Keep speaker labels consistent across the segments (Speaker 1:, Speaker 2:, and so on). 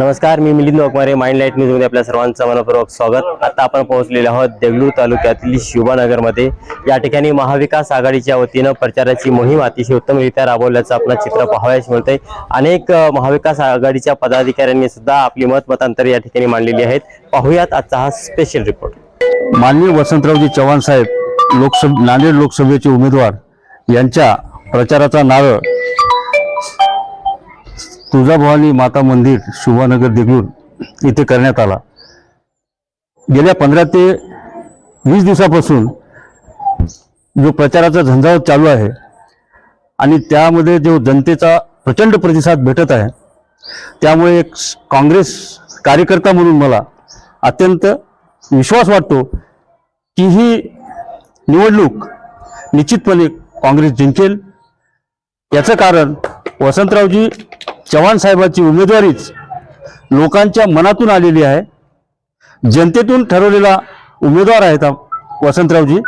Speaker 1: नमस्कार मी Milind Wakmare mind light न्यूजमध्ये आपल्या सर्वांचं मनपूर्वक स्वागत. आता आपण पोहोचलेले आहोत देगलूर तालुक्यातील शिवानगरमध्ये या ठिकाणी महाविकास आघाडीच्या वतीनं प्रचाराची मोहीम अतिशय उत्तमरित्या राबवल्याचं आपलं चित्र पाहावयास मिळतंय. अनेक महाविकास आघाडीच्या पदाधिकाऱ्यांनी सुद्धा आपली मतमतांतर या ठिकाणी मांडलेली आहेत. पाहूयात आजचा हा स्पेशल रिपोर्ट
Speaker 2: माननीय वसंतरावजी चव्हाण साहेब लोकसभ नांदेड लोकसभेचे उमेदवार यांच्या प्रचाराचा नारळ तुळजाभवानी माता मंदिर शुभानगर देगलूर इथे करण्यात आला. गेल्या पंधरा ते वीस दिवसापासून जो प्रचाराचा झंझावत चालू आहे आणि त्यामध्ये जो जनतेचा प्रचंड प्रतिसाद भेटत आहे त्यामुळे एक काँग्रेस कार्यकर्ता म्हणून मला अत्यंत विश्वास वाटतो की ही निवडणूक निश्चितपणे काँग्रेस जिंकेल. याचं कारण वसंतरावजी चव्हाण साहेबांची उमेदवारीच लोकांच्या मनातून आलेली आहे. जनतेतून ठरवलेला उमेदवार आहेत वसंतरावजी.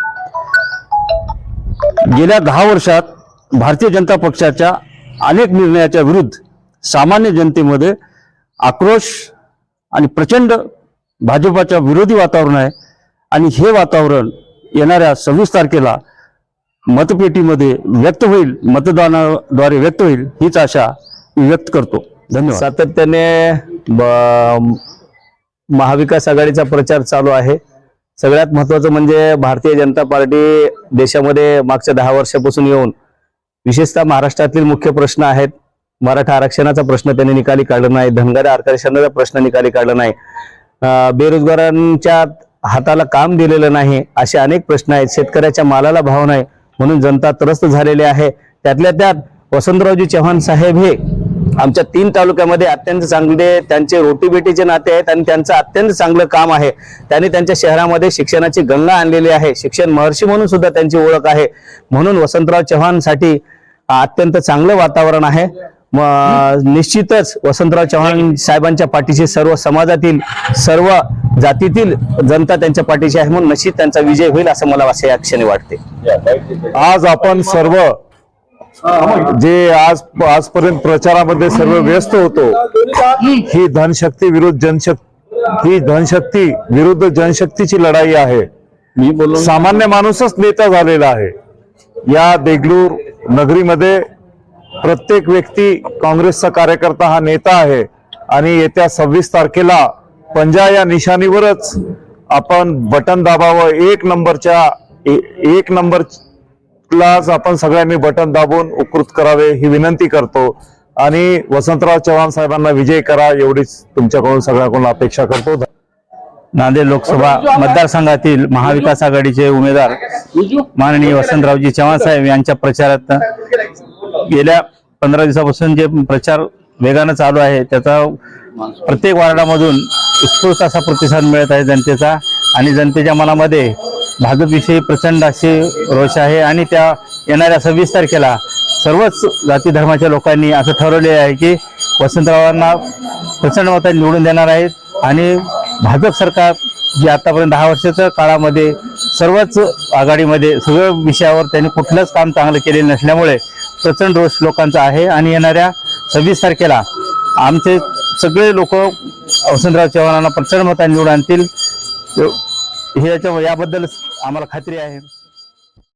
Speaker 2: गेल्या दहा वर्षात भारतीय जनता पक्षाच्या अनेक निर्णयाच्या विरुद्ध सामान्य जनतेमध्ये आक्रोश आणि प्रचंड भाजपाच्या विरोधी वातावरण आहे. आणि हे वातावरण येणाऱ्या सव्वीस तारखेला मतपेटीमध्ये व्यक्त होईल मतदानाद्वारे व्यक्त होईल हीच आशा व्यक्त करतो. धन्यवाद.
Speaker 3: सातत्याने ब- महाविकास आघाडीचा प्रचार चालू आहे. सगळ्यात महत्वाचं म्हणजे भारतीय जनता पार्टी देशामध्ये मागच्या दहा वर्षापासून येऊन विशेषतः महाराष्ट्रातील मुख्य प्रश्न आहेत. मराठा आरक्षणाचा प्रश्न त्यांनी निकाली काढला नाही धनगर आरक्षणाचा प्रश्न निकाली काढला नाही. बेरोजगारांच्या हाताला काम दिलेलं नाही असे अनेक प्रश्न आहेत. शेतकऱ्याच्या मालाला भाव नाही. म्हणून जनता त्रस्त झालेली आहे. त्यातल्या त्यात वसंतरावजी चव्हाण साहेब हे आमच्या तीन तालुक्यामध्ये अत्यंत चांगले त्यांचे रोटीबेटीचे नाते आहेत आणि त्यांचं अत्यंत चांगलं काम आहे. त्यांनी त्यांच्या शहरामध्ये शिक्षणाची गंगा आणलेली आहे. शिक्षण महर्षी म्हणून सुद्धा त्यांची ओळख आहे. म्हणून वसंतराव चव्हाणसाठी अत्यंत चांगलं वातावरण आहे. निश्चितच वसंतराव चव्हाण साहेबांच्या पाठीशी सर्व समाजातील सर्व जातीतील जनता त्यांच्या पाठीशी आहे म्हणून निश्चित त्यांचा विजय होईल असं मला असे या क्षणी वाटते.
Speaker 4: आज आपण सर्व जे आज आजपर्यंत प्रचारामध्ये सर्व व्यस्त होतो ही धनशक्ती विरुद्ध जनशक्ती ही धनशक्ती विरुद्ध जनशक्तीची लढाई आहे.
Speaker 3: मी बोललो
Speaker 4: सामान्य माणूसच नेता झालेला आहे. या देगलूर नगरीमध्ये प्रत्येक व्यक्ती काँग्रेसचा कार्यकर्ता हा नेता आहे. आणि येत्या सव्वीस तारखेला पंजा या निशाणीवरच आपण बटन दाबावं. एक नंबरच्या एक नंबरलाच आपण सगळ्यांनी बटन दाबून उकृत करावे ही विनंती करतो. आणि वसंतराव चव्हाण साहेबांना विजय करा एवढीच तुमच्याकडून सगळ्याकडून अपेक्षा करतो.
Speaker 2: नांदेड लोकसभा मतदारसंघातील महाविकास आघाडीचे उमेदवार माननीय वसंतरावजी चव्हाण साहेब यांच्या प्रचारात गेल्या पंधरा दिवसापासून जे प्रचार वेगानं चालू आहे त्याचा प्रत्येक वार्डामधून उत्स्फूर्त असा प्रतिसाद मिळत आहे जनतेचा. आणि जनतेच्या मनामध्ये भाजपविषयी प्रचंड असे रोष आहे आणि त्या येणाऱ्या सव्वीस तारखेला सर्वच जाती धर्माच्या लोकांनी असं ठरवले आहे की वसंतरावांना प्रचंड मतांनी निवडून देणार आहेत. आणि भाजप सरकार जे आतापर्यंत दहा वर्षाच्या काळामध्ये सर्वच आघाडीमध्ये सगळ्या विषयावर त्यांनी कुठलंच काम चांगलं केलेलं नसल्यामुळे प्रचंड रोष लोकांचा आहे आणि येणाऱ्या सव्वीस तारखेला आमचे सगळे लोक वसंतराव चव्हाणांना प्रचंड मतांनी निवडून आणतील. हे याच्या याबद्दल आम्हाला खात्री आहे.